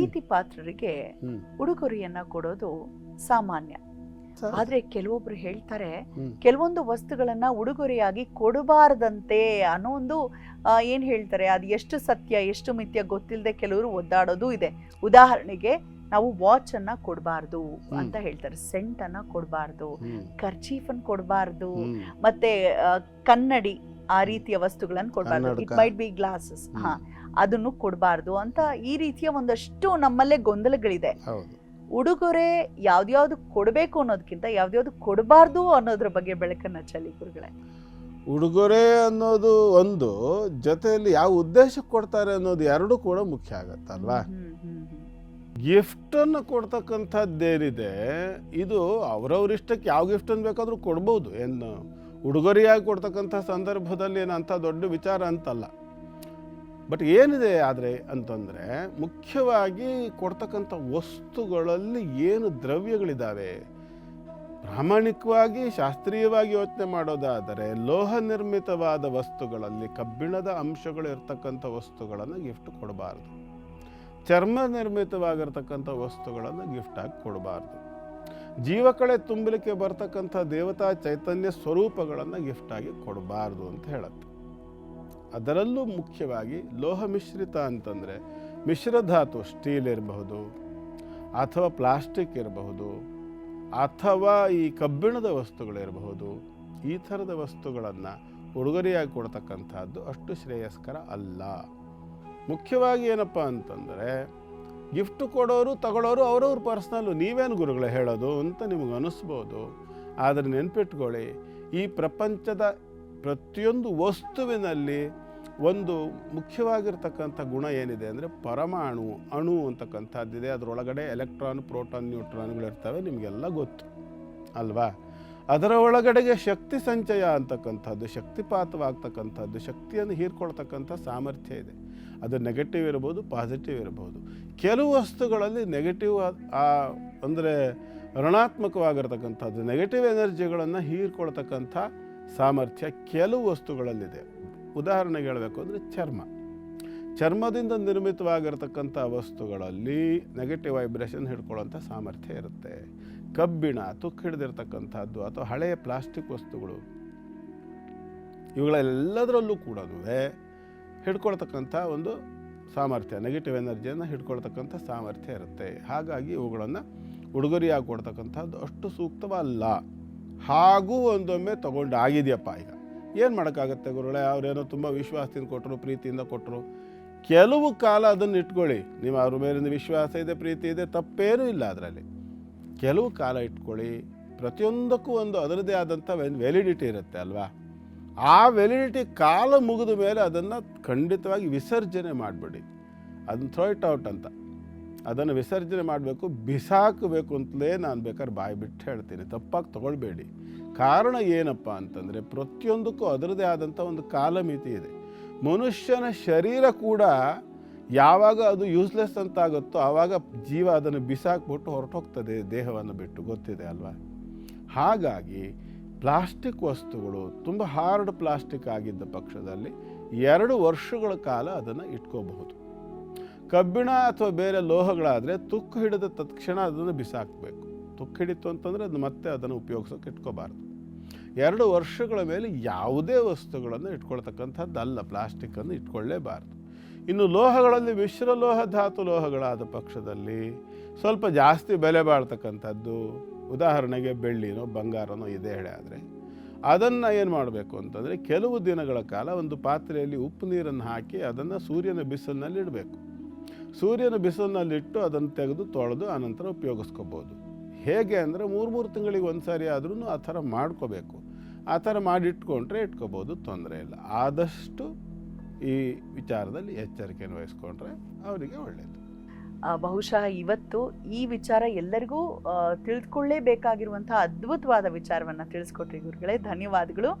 ಪ್ರೀತಿ ಪಾತ್ರರಿಗೆ. ಉಡುಗೊರೆಯನ್ನ ಕೊಡೋದು ಸಾಮಾನ್ಯ. ಆದ್ರೆ ಕೆಲವೊಬ್ರು ಹೇಳ್ತಾರೆ ಕೆಲವೊಂದು ವಸ್ತುಗಳನ್ನ ಉಡುಗೊರೆಯಾಗಿ ಕೊಡಬಾರದಂತೆ ಅನ್ನೋ ಒಂದು ಏನ್ ಹೇಳ್ತಾರೆ ಅದು ಎಷ್ಟು ಸತ್ಯ ಎಷ್ಟು ಮಿಥ್ಯ ಗೊತ್ತಿಲ್ಲದೆ ಕೆಲವರು ಒದ್ದಾಡೋದು ಇದೆ. ಉದಾಹರಣೆಗೆ ನಾವು ವಾಚ್ ಅನ್ನ ಕೊಡಬಾರ್ದು ಅಂತ ಹೇಳ್ತಾರೆ. ಸೆಂಟ್ ಅನ್ನ ಕೊಡಬಾರ್ದು. ಕರ್ಚೀಫ್ ಅನ್ನ ಕೊಡಬಾರ್ದು ಮತ್ತೆ ಕನ್ನಡಿ ಆ ರೀತಿಯ ವಸ್ತುಗಳನ್ನ ಕೊಡಬಾರ್ದು. ಇಟ್ ಮೈಟ್ ಬಿ ಗ್ಲಾಸಸ್ ಹಾ. ಅದನ್ನು ಕೊಡಬಾರ್ದು ಅಂತ ಈ ರೀತಿಯ ಒಂದಷ್ಟು ನಮ್ಮಲ್ಲೇ ಗೊಂದಲಗಳಿದೆ. ಉಡುಗೊರೆ ಯಾವ್ದ್ಯಾವ್ದು ಕೊಡಬೇಕು ಅನ್ನೋದಕ್ಕಿಂತ ಯಾವ್ದ್ಯಾವ್ದು ಕೊಡಬಾರ್ದು ಅನ್ನೋದ್ರ ಬಗ್ಗೆ ಬೆಳಕನ್ನ ಚಲಿ ಗುರುಗಳೇ. ಉಡುಗೊರೆ ಅನ್ನೋದು ಒಂದು ಜೊತೆಯಲ್ಲಿ ಯಾವ ಉದ್ದೇಶಕ್ಕೆ ಕೊಡ್ತಾರೆ ಅನ್ನೋದು ಎರಡೂ ಕೂಡ ಮುಖ್ಯ ಆಗತ್ತಲ್ವಾ. ಗಿಫ್ಟನ್ನು ಕೊಡ್ತಕ್ಕಂಥದ್ದೇನಿದೆ ಇದು ಅವ್ರವ್ರ ಇಷ್ಟಕ್ಕೆ ಯಾವ ಗಿಫ್ಟನ್ನು ಬೇಕಾದರೂ ಕೊಡ್ಬೋದು. ಏನು ಉಡುಗೊರೆಯಾಗಿ ಕೊಡ್ತಕ್ಕಂಥ ಸಂದರ್ಭದಲ್ಲಿ ಏನಂಥ ದೊಡ್ಡ ವಿಚಾರ ಅಂತಲ್ಲ. ಬಟ್ ಏನಿದೆ ಆದರೆ ಅಂತಂದರೆ, ಮುಖ್ಯವಾಗಿ ಕೊಡ್ತಕ್ಕಂಥ ವಸ್ತುಗಳಲ್ಲಿ ಏನು ದ್ರವ್ಯಗಳಿದ್ದಾವೆ ಪ್ರಾಮಾಣಿಕವಾಗಿ, ಶಾಸ್ತ್ರೀಯವಾಗಿ ಯೋಚನೆ ಮಾಡೋದಾದರೆ, ಲೋಹ ನಿರ್ಮಿತವಾದ ವಸ್ತುಗಳಲ್ಲಿ ಕಬ್ಬಿಣದ ಅಂಶಗಳು ಇರ್ತಕ್ಕಂಥ ವಸ್ತುಗಳನ್ನು ಗಿಫ್ಟ್ ಕೊಡಬಾರ್ದು. ಚರ್ಮ ನಿರ್ಮಿತವಾಗಿರ್ತಕ್ಕಂಥ ವಸ್ತುಗಳನ್ನು ಗಿಫ್ಟಾಗಿ ಕೊಡಬಾರ್ದು. ಜೀವಕಳೆ ತುಂಬಲಿಕ್ಕೆ ಬರ್ತಕ್ಕಂಥ ದೇವತಾ ಚೈತನ್ಯ ಸ್ವರೂಪಗಳನ್ನು ಗಿಫ್ಟಾಗಿ ಕೊಡಬಾರ್ದು ಅಂತ ಹೇಳುತ್ತೆ. ಅದರಲ್ಲೂ ಮುಖ್ಯವಾಗಿ ಲೋಹ ಮಿಶ್ರಿತ ಅಂತಂದರೆ ಮಿಶ್ರಧಾತು ಸ್ಟೀಲ್ ಇರಬಹುದು ಅಥವಾ ಪ್ಲಾಸ್ಟಿಕ್ ಇರಬಹುದು ಅಥವಾ ಈ ಕಬ್ಬಿಣದ ವಸ್ತುಗಳಿರಬಹುದು ಈ ಥರದ ವಸ್ತುಗಳನ್ನು ಉಡುಗೊರೆಯಾಗಿ ಕೊಡ್ತಕ್ಕಂಥದ್ದು ಅಷ್ಟು ಶ್ರೇಯಸ್ಕರ ಅಲ್ಲ. ಮುಖ್ಯವಾಗಿ ಏನಪ್ಪ ಅಂತಂದರೆ ಗಿಫ್ಟ್ ಕೊಡೋರು, ತಗೊಳ್ಳೋರು ಅವ್ರವ್ರ ಪರ್ಸ್ನಲ್ಲು ನೀವೇನು ಗುರುಗಳೇ ಹೇಳೋದು ಅಂತ ನಿಮಗೆ ಅನಿಸ್ಬೋದು. ಆದರೆ ನೆನ್ಪಿಟ್ಕೊಳ್ಳಿ, ಈ ಪ್ರಪಂಚದ ಪ್ರತಿಯೊಂದು ವಸ್ತುವಿನಲ್ಲಿ ಒಂದು ಮುಖ್ಯವಾಗಿರ್ತಕ್ಕಂಥ ಗುಣ ಏನಿದೆ ಅಂದರೆ ಪರಮಾಣು ಅಣು ಅಂತಕ್ಕಂಥದ್ದಿದೆ. ಅದರೊಳಗಡೆ ಎಲೆಕ್ಟ್ರಾನ್, ಪ್ರೋಟಾನ್, ನ್ಯೂಟ್ರಾನ್ಗಳಿರ್ತವೆ, ನಿಮಗೆಲ್ಲ ಗೊತ್ತು. ಅಲ್ವಾ? ಅದರ ಒಳಗಡೆಗೆ ಶಕ್ತಿ ಸಂಚಯ ಅಂತಕ್ಕಂಥದ್ದು ಶಕ್ತಿಪಾತವಾಗ್ತಕ್ಕಂಥದ್ದು ಶಕ್ತಿಯನ್ನು ಹೀರ್ಕೊಳ್ತಕ್ಕಂಥ ಸಾಮರ್ಥ್ಯ ಇದೆ. ಅದು ನೆಗೆಟಿವ್ ಇರ್ಬೋದು ಪಾಸಿಟಿವ್ ಇರ್ಬೋದು. ಕೆಲವು ವಸ್ತುಗಳಲ್ಲಿ ನೆಗೆಟಿವ್ ಅಂದರೆ ಋಣಾತ್ಮಕವಾಗಿರ್ತಕ್ಕಂಥದ್ದು ನೆಗೆಟಿವ್ ಎನರ್ಜಿಗಳನ್ನು ಹೀರ್ಕೊಳ್ತಕ್ಕಂಥ ಸಾಮರ್ಥ್ಯ ಕೆಲವು ವಸ್ತುಗಳಲ್ಲಿದೆ. ಉದಾಹರಣೆಗೆ ಹೇಳಬೇಕು ಅಂದರೆ ಚರ್ಮ. ಚರ್ಮದಿಂದ ನಿರ್ಮಿತವಾಗಿರ್ತಕ್ಕಂಥ ವಸ್ತುಗಳಲ್ಲಿ ನೆಗೆಟಿವ್ ವೈಬ್ರೇಷನ್ ಹಿಡ್ಕೊಳ್ಳೋಂಥ ಸಾಮರ್ಥ್ಯ ಇರುತ್ತೆ. ಕಬ್ಬಿಣ ತುಕ್ಕು ಹಿಡಿದಿರ್ತಕ್ಕಂಥದ್ದು ಅಥವಾ ಹಳೆಯ ಪ್ಲಾಸ್ಟಿಕ್ ವಸ್ತುಗಳು. ಇವುಗಳೆಲ್ಲದರಲ್ಲೂ ಕೂಡ ಹಿಡ್ಕೊಳ್ತಕ್ಕಂಥ ಒಂದು ಸಾಮರ್ಥ್ಯ ನೆಗೆಟಿವ್ ಎನರ್ಜಿಯನ್ನು ಹಿಡ್ಕೊಳ್ತಕ್ಕಂಥ ಸಾಮರ್ಥ್ಯ ಇರುತ್ತೆ. ಹಾಗಾಗಿ ಇವುಗಳನ್ನು ಉಡುಗೊರೆಯಾಗಿ ಕೊಡ್ತಕ್ಕಂಥದ್ದು ಅಷ್ಟು ಸೂಕ್ತವಲ್ಲ. ಹಾಗೂ ಒಂದೊಮ್ಮೆ ತಗೊಂಡು ಆಗಿದೆಯಪ್ಪ ಈಗ. ಏನು ಮಾಡೋಕ್ಕಾಗತ್ತೆ ಗುರುಗಳೇ? ಅವರೇನೋ ತುಂಬ ವಿಶ್ವಾಸದಿಂದ ಕೊಟ್ಟರು ಪ್ರೀತಿಯಿಂದ ಕೊಟ್ಟರು ಕೆಲವು ಕಾಲ ಅದನ್ನು ಇಟ್ಕೊಳ್ಳಿ. ನೀವು ಅವ್ರ ಮೇಲಿಂದ ವಿಶ್ವಾಸ ಇದೆ, ಪ್ರೀತಿ ಇದೆ, ತಪ್ಪೇನೂ ಇಲ್ಲ ಅದರಲ್ಲಿ. ಕೆಲವು ಕಾಲ ಇಟ್ಕೊಳ್ಳಿ. ಪ್ರತಿಯೊಂದಕ್ಕೂ ಒಂದು ಅದರದೇ ಆದಂಥ ವ್ಯಾಲಿಡಿಟಿ ಇರುತ್ತೆ ಅಲ್ವಾ? ಆ ವ್ಯಾಲಿಡಿಟಿ ಕಾಲ ಮುಗಿದ ಮೇಲೆ ಅದನ್ನು ಖಂಡಿತವಾಗಿ ವಿಸರ್ಜನೆ ಮಾಡಿಬಿಡಿ. ಅದನ್ನು ಥ್ರೋ ಇಟ್ ಔಟ್ ಅಂತ. ಅದನ್ನು ವಿಸರ್ಜನೆ ಮಾಡಬೇಕು, ಬಿಸಾಕಬೇಕು ಅಂತಲೇ ನಾನು ಬೇಕಾದ್ರೆ ಬಾಯಿ ಬಿಟ್ಟು ಹೇಳ್ತೀನಿ. ತಪ್ಪಾಗಿ ತಗೊಳ್ಬೇಡಿ. ಕಾರಣ ಏನಪ್ಪ ಅಂತಂದರೆ ಪ್ರತಿಯೊಂದಕ್ಕೂ ಅದರದೇ ಆದಂಥ ಒಂದು ಕಾಲಮಿತಿ ಇದೆ. ಮನುಷ್ಯನ ಶರೀರ ಕೂಡ ಯಾವಾಗ ಅದು ಯೂಸ್ಲೆಸ್ ಅಂತ ಆಗುತ್ತೋ ಆವಾಗ ಜೀವ ಅದನ್ನು ಬಿಸಾಕ್ಬಿಟ್ಟು ಹೊರಟೋಗ್ತದೆ ದೇಹವನ್ನು ಬಿಟ್ಟು, ಗೊತ್ತಿದೆ ಅಲ್ವಾ? ಹಾಗಾಗಿ ಪ್ಲಾಸ್ಟಿಕ್ ವಸ್ತುಗಳು ತುಂಬ ಹಾರ್ಡ್ ಪ್ಲಾಸ್ಟಿಕ್ ಆಗಿದ್ದ ಪಕ್ಷದಲ್ಲಿ ಎರಡು ವರ್ಷಗಳ ಕಾಲ ಅದನ್ನು ಇಟ್ಕೋಬಹುದು. ಕಬ್ಬಿಣ ಅಥವಾ ಬೇರೆ ಲೋಹಗಳಾದರೆ ತುಕ್ಕು ಹಿಡಿದ ತಕ್ಷಣ ಅದನ್ನು ಬಿಸಾಕಬೇಕು. ತುಕ್ಕು ಹಿಡಿತು ಅಂತಂದರೆ ಅದು ಮತ್ತೆ ಅದನ್ನು ಉಪಯೋಗಿಸೋಕೆ ಇಟ್ಕೋಬಾರ್ದು. ಎರಡು ವರ್ಷಗಳ ಮೇಲೆ ಯಾವುದೇ ವಸ್ತುಗಳನ್ನು ಇಟ್ಕೊಳ್ತಕ್ಕಂಥದ್ದಲ್ಲ, ಪ್ಲಾಸ್ಟಿಕ್ಕನ್ನು ಇಟ್ಕೊಳ್ಳೇಬಾರ್ದು. ಇನ್ನು ಲೋಹಗಳಲ್ಲಿ ಮಿಶ್ರಲೋಹ ಧಾತು ಲೋಹಗಳಾದ ಪಕ್ಷದಲ್ಲಿ ಸ್ವಲ್ಪ ಜಾಸ್ತಿ ಬೆಲೆ ಬಾಳ್ತಕ್ಕಂಥದ್ದು, ಉದಾಹರಣೆಗೆ ಬೆಳ್ಳಿನೋ, ಬಂಗಾರನೋ ಇದೆ ಹೇಳಿ ಆದರೆ, ಅದನ್ನು ಏನು ಮಾಡಬೇಕು ಅಂತಂದರೆ, ಕೆಲವು ದಿನಗಳ ಕಾಲ ಒಂದು ಪಾತ್ರೆಯಲ್ಲಿ ಉಪ್ಪು ನೀರನ್ನು ಹಾಕಿ ಅದನ್ನು ಸೂರ್ಯನ ಬಿಸಿಲಿನಲ್ಲಿ ಇಡಬೇಕು. ಸೂರ್ಯನ ಬಿಸಿಲಿನಲ್ಲಿಟ್ಟು ಅದನ್ನು ತೆಗೆದು ತೊಳೆದು ಆನಂತರ ಉಪಯೋಗಿಸ್ಕೋಬೋದು. ಹೇಗೆ ಅಂದರೆ ಮೂರು ಮೂರು ತಿಂಗಳಿಗೆ ಒಂದು ಸಾರಿ ಆದ್ರೂ ಆ ಥರ ಮಾಡ್ಕೋಬೇಕು. ಆ ಥರ ಮಾಡಿಟ್ಕೊಂಡ್ರೆ ಇಟ್ಕೋಬೋದು, ತೊಂದರೆ ಇಲ್ಲ. ಆದಷ್ಟು ಈ ವಿಚಾರದಲ್ಲಿ ಎಚ್ಚರಿಕೆಯನ್ನು ವಹಿಸ್ಕೊಂಡ್ರೆ ಅವರಿಗೆ ಒಳ್ಳೆಯದು ಬಹುಶಃ ಇವತ್ತು ಈ ವಿಚಾರ ಎಲ್ಲರಿಗೂ ತಿಳಿದುಕೊಳ್ಳೇಬೇಕಾಗಿರುವಂತಹ ಅದ್ಭುತವಾದ ವಿಚಾರವನ್ನು ತಿಳಿಸ್ಕೊಟ್ರಿ ಗುರುಗಳೇ. ಧನ್ಯವಾದಗಳು.